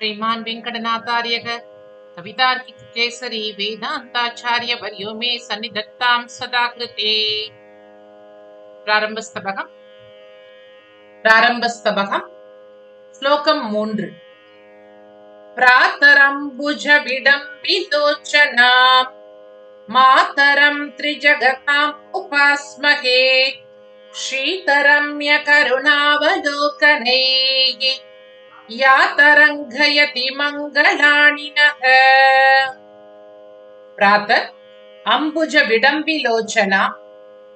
श्रीमान् वेङ्कटनाथार्यः कवितार्किकेसरी वेदान्ताचार्यवर्यो मे सन्निधत्तां सदा कृते प्रातरम् त्रिजगताम् उपास्महे। शीतरम्यकरुणावलोकनैः या तरङ्गयति मङ्गलानि नः प्रातः अम्बुज विडम्बिलोचना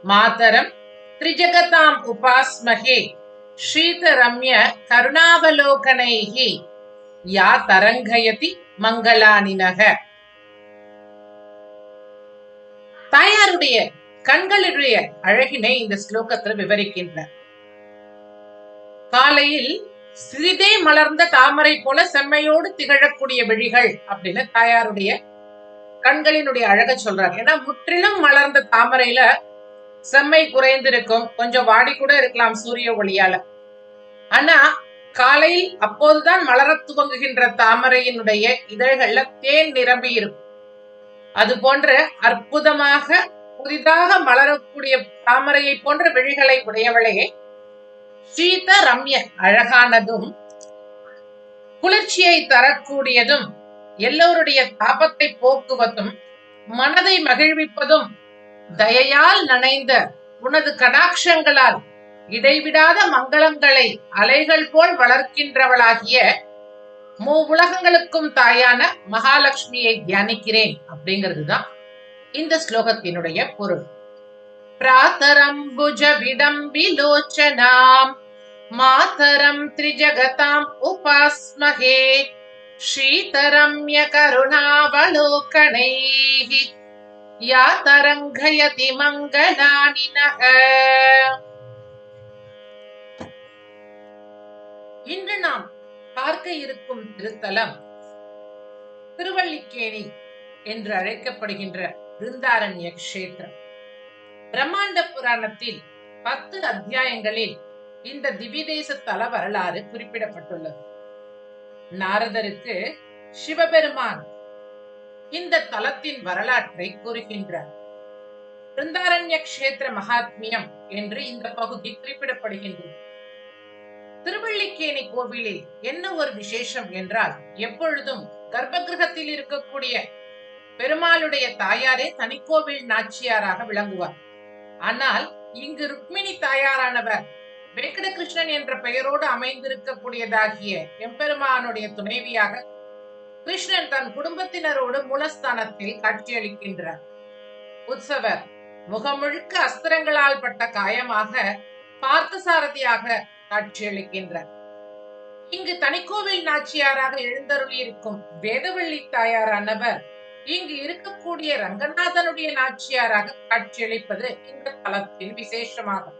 मातरम् त्रिजगताम् उपास्महे शीतरम्य करुणावलोकनैः या तरङ्गयति மங்களானினக தாயாருடைய கண்களுடைய அழகினை இந்த ஸ்லோகத்துல விவரிக்கின்றார் காலையில் சிறிதே மலர்ந்த தாமரை போல செம்மையோடு திகழக்கூடிய விழிகள் அப்படின்னு தாயாருடைய கண்களினுடைய அழக சொல்றாங்க ஏன்னா முற்றிலும் மலர்ந்த தாமரையில செம்மை குறைந்திருக்கும். கொஞ்சம் வாடி கூட இருக்கலாம் சூரிய ஒளியால. ஆனா காலையில் அப்போதுதான் மலரத் துவங்குகின்ற தாமரையினுடைய இதழ்கள்ல தேன் நிரம்பி இருக்கும். அது போன்ற அற்புதமாக புதிதாக மலரக்கூடிய தாமரையை போன்ற விழிகளை உடையவளே சீத ரம்ய அழகானதும் குளிர்ச்சியை தரக்கூடியதும் எல்லோருடைய தாபத்தை போக்குவதும் மனதை மகிழ்விப்பதும் தயையால் நனைந்த உனது கடாட்சங்களால் இடைவிடாத மங்களங்களை அலைகள் போல் வளர்க்கின்றவளாகிய மூ உலகங்களுக்கும் தாயான மகாலட்சுமியை தியானிக்கிறேன் அப்படிங்கிறது தான் இந்த ஸ்லோகத்தினுடைய பொருள். பிராத்தரம்புஜ விடம்பிலோச்சனாம் மாதரம் திரிஜகதாம் உபாஸ்மகே शीतरम्य करुणावलोकनैः या तरङ्गयति मङ्गलानि नः இன்று நாம் பார்க்க இருக்கும் திருத்தலம் திருவல்லிக்கேணி என்று அழைக்கப்படுகின்ற பிருந்தாரண்ய கஷேத்திரம் பிரம்மாண்ட புராணத்தில் பத்து அத்தியாயங்களில் இந்த திவிதேச தல வரலாறு குறிப்பிடப்பட்டுள்ளது. நாரதருக்கு சிவபெருமான் இந்த தலத்தின் வரலாற்றை கூறுகின்றார். பிருந்தாரண்ய கஷேத்திர மகாத்மியம் என்று இந்த பகுதி குறிப்பிடப்படுகின்றது. திருவள்ளிக்கேணி கோவிலில் என்ன ஒரு விசேஷம் என்றால் எப்பொழுதும் கர்ப்பகிரகத்தில் இருக்கக்கூடிய பெருமாளுடைய தாயாரே தனிக்கோவில் நாச்சியாராக விளங்குவார். ஆனால் இங்கு ருக்மிணி தாயாரானவர் வெங்கடகிருஷ்ணன் என்ற பெயரோடு அமைந்திருக்கக்கூடியதாகிய எம்பெருமானுடைய துணைவியாக கிருஷ்ணன் தன் குடும்பத்தினரோடு மூலஸ்தானத்தில் காட்சியளிக்கின்றார். உற்சவர் முகமுழுக்க அஸ்திரங்களால் பட்ட காயமாக பார்த்தசாரதியாக காட்சியளிக்கின்றார். இங்கு தனிக்கோவில் நாச்சியாராக எழுந்தருளியிருக்கும் வேதவள்ளி தாயாரானவர் இங்கு இருக்கக்கூடிய ரங்கநாதனுடைய நாச்சியாராக காட்சியளிப்பது இந்த தலத்தின் விசேஷமாகும்.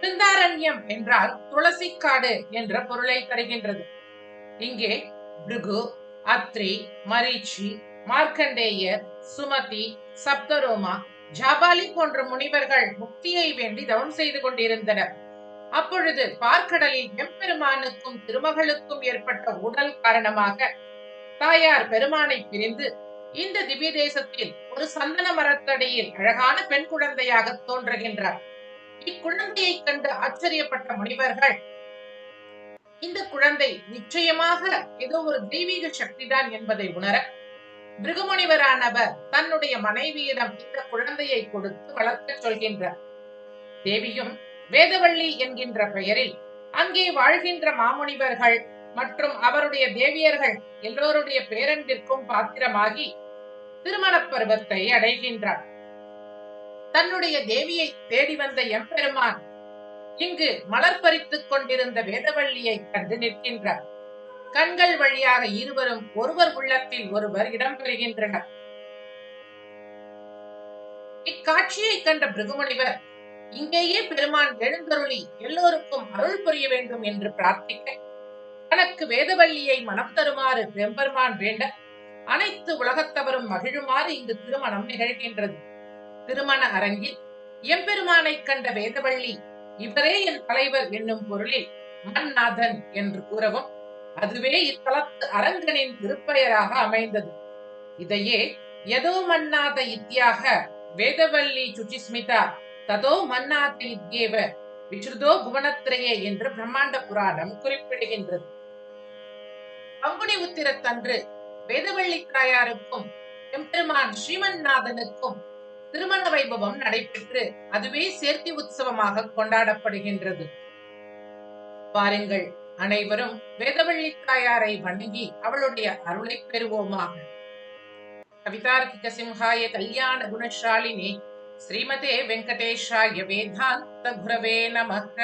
பிருந்தாரண்யம் என்றால் துளசிக்காடு என்ற பொருளை தருகின்றது. இங்கே பிருகு அத்ரி மரீச்சி மார்க்கண்டேயர் சுமதி சப்தரோமா ஜாபாலி போன்ற முனிவர்கள் முக்தியை வேண்டி தவம் செய்து கொண்டிருந்தனர். அப்பொழுது பார்க்கடலில் எம்பெருமானுக்கும் திருமகளுக்கும் ஏற்பட்ட உடல் காரணமாக தாயார் பெருமானை பிரிந்து இந்த திவ்ய தேசத்தில் ஒரு சந்தன மரத்தடியில் அழகான பெண் குழந்தையாக தோன்றுகின்றார். இக்குழந்தையை கண்டு ஆச்சரியப்பட்ட முனிவர்கள் இந்த குழந்தை நிச்சயமாக ஏதோ ஒரு தெய்வீக சக்திதான் என்பதை உணர பிருகுமுனிவரானவர் தன்னுடைய மனைவியிடம் இந்த குழந்தையை கொடுத்து வளர்க்க சொல்கின்றார். தேவியும் வேதவள்ளி என்கின்ற பெயரில் அங்கே வாழ்கின்ற மாமுனிவர்கள் மற்றும் அவருடைய தேவியர்கள் எல்லோருடைய பேரன்பிற்கும் பாத்திரமாகி திருமண பருவத்தை அடைகின்றார். தன்னுடைய தேவியை தேடி வந்த எம்பெருமான் இங்கு மலர் பறித்துக் கொண்டிருந்த வேதவள்ளியை கண்டு நிற்கின்றார். கண்கள் வழியாக இருவரும் ஒருவர் உள்ளத்தில் ஒருவர் இடம்பெறுகின்றனர் இக்காட்சியை கண்ட பிருகுமணிவர் இங்கேயே பெருமான் எழுந்தருளி எல்லோருக்கும் அருள் புரிய வேண்டும் என்று பிரார்த்திக்க தனக்கு வேதவள்ளியை மனம் தருமாறு வெம்பெருமான் வேண்ட அனைத்து உலகத்தவரும் மகிழுமாறு இங்கு திருமணம் நிகழ்கின்றது. திருமண அரங்கில் எம்பெருமானை கண்ட வேதவள்ளி இவரே என் தலைவர் என்னும் பொருளில் மன்நாதன் என்று கூறவும் அதுவே இத்தலத்து அரங்கனின் திருப்பெயராக அமைந்தது. இதையே எதோ மன்னாத இத்தியாக வேதவல்லி சுச்சிஸ்மிதா ததோ மன்னாத இத்யேவ விசுதோ புவனத்திரையே என்று பிரம்மாண்ட புராணம் குறிப்பிடுகின்றது. பங்குனி உத்திரத்தன்று வேதவள்ளி தாயாருக்கும் எம்பெருமான் ஸ்ரீமன்நாதனுக்கும் திருமண வைபவம் நடைபெற்று அதுவே சேர்த்தி உற்சவமாக கொண்டாடப்படுகின்றது. பாருங்கள் அனைவரும் வேதவள்ளி தாயாரை வணங்கி அவளுடைய அருளை பெறுவோமாக. கவிதார்த்திக சிம்ஹாய கல்யாண குணசாலினி ஸ்ரீமதே வெங்கடேஷாய வேதாந்த குரவே நமக.